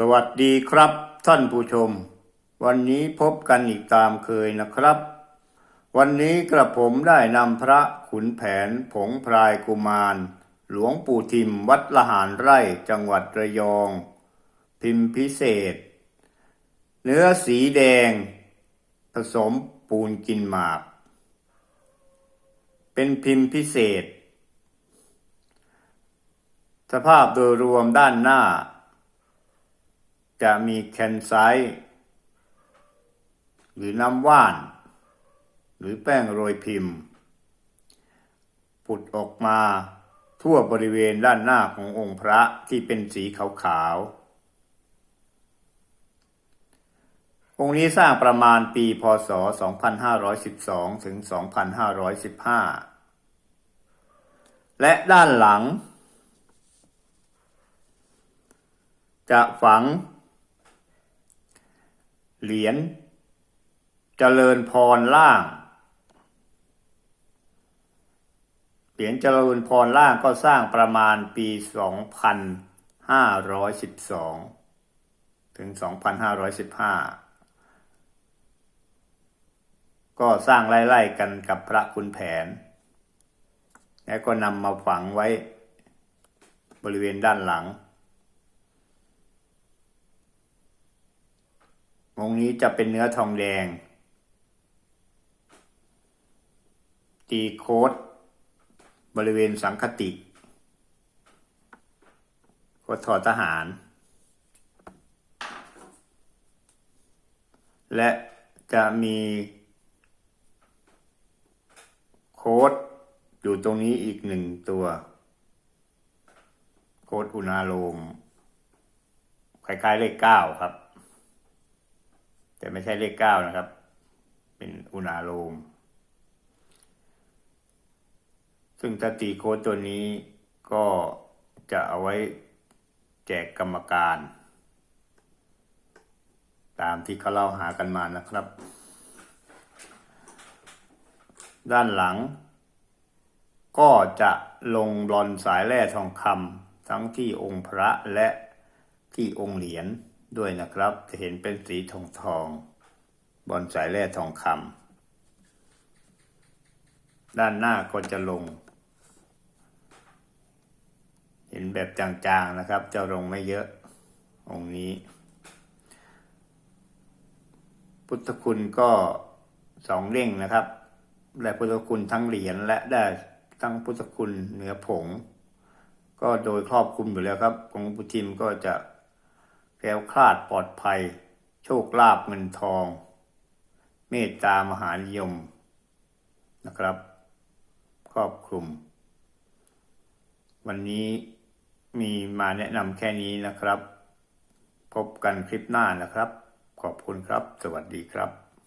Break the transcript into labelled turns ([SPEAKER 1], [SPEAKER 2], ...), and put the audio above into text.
[SPEAKER 1] สวัสดีครับท่านผู้ชม วันนี้พบกันอีกตามเคยนะครับ วันนี้กระผมได้นำพระขุนแผนผงพรายกุมาร หลวงปู่ทิมวัดละหารไร่จังหวัดระยอง พิมพ์พิเศษ เนื้อสีแดง ผสมปูนกินหมาก เป็นพิมพ์พิเศษ สภาพโดยรวมด้านหน้า จะมีแคนไซต์หรือน้ำว่าน หรือแป้งโรยพิมพ์ ผุดออกมาทั่วบริเวณด้านหน้าขององค์พระที่เป็นสีขาวๆ องค์นี้สร้างประมาณปีพศ 2512 ถึง 2515 และด้านหลัง จะฝัง เหรียญเจริญพรล่าง เหรียญเจริญพรล่างก็สร้างประมาณปี 2512 ถึง 2515 ก็สร้างไล่ๆกันกับพระคุณแผน แล้วก็นำมาฝังไว้บริเวณด้านหลัง องค์นี้จะเป็นเนื้อทองแดง ตีโค้ดบริเวณสังคติโค้ดถอดทหาร และจะมีโค้ดอยู่ตรงนี้อีกหนึ่งตัว โค้ดอุณาโลมคล้ายๆเลขเก้าครับ แต่ไม่ใช่เลขเก้านะครับ เป็นอุณาโลม ซึ่งถ้าตีโค้ดตัวนี้ก็จะเอาไว้แจกกรรมการ ตามที่เขาเล่าหากันมานะครับ ด้านหลัง ก็จะลงบลอนสายแร่ทองคำทั้งที่องค์พระและที่องค์เหรียญ ด้วยนะครับ จะเห็นเป็นสีทองทอง บอลสายแร่ทองคำด้านหน้าก็จะลง เห็นแบบจางๆนะครับ จะลงไม่เยอะ องค์นี้ พุทธคุณก็สองเร่งนะครับ ได้พุทธคุณทั้งเหรียญและได้ทั้งพุทธคุณเหนือผง ก็โดยครอบคลุมอยู่แล้วครับ ของพุทิมก็จะ แคล้วคลาดปลอดภัย โชคลาภเงินทอง เมตตามหานิยมนะครับ ครอบคลุม วันนี้มีมาแนะนำแค่นี้นะครับ พบกันคลิปหน้านะครับ ขอบคุณครับ สวัสดีครับ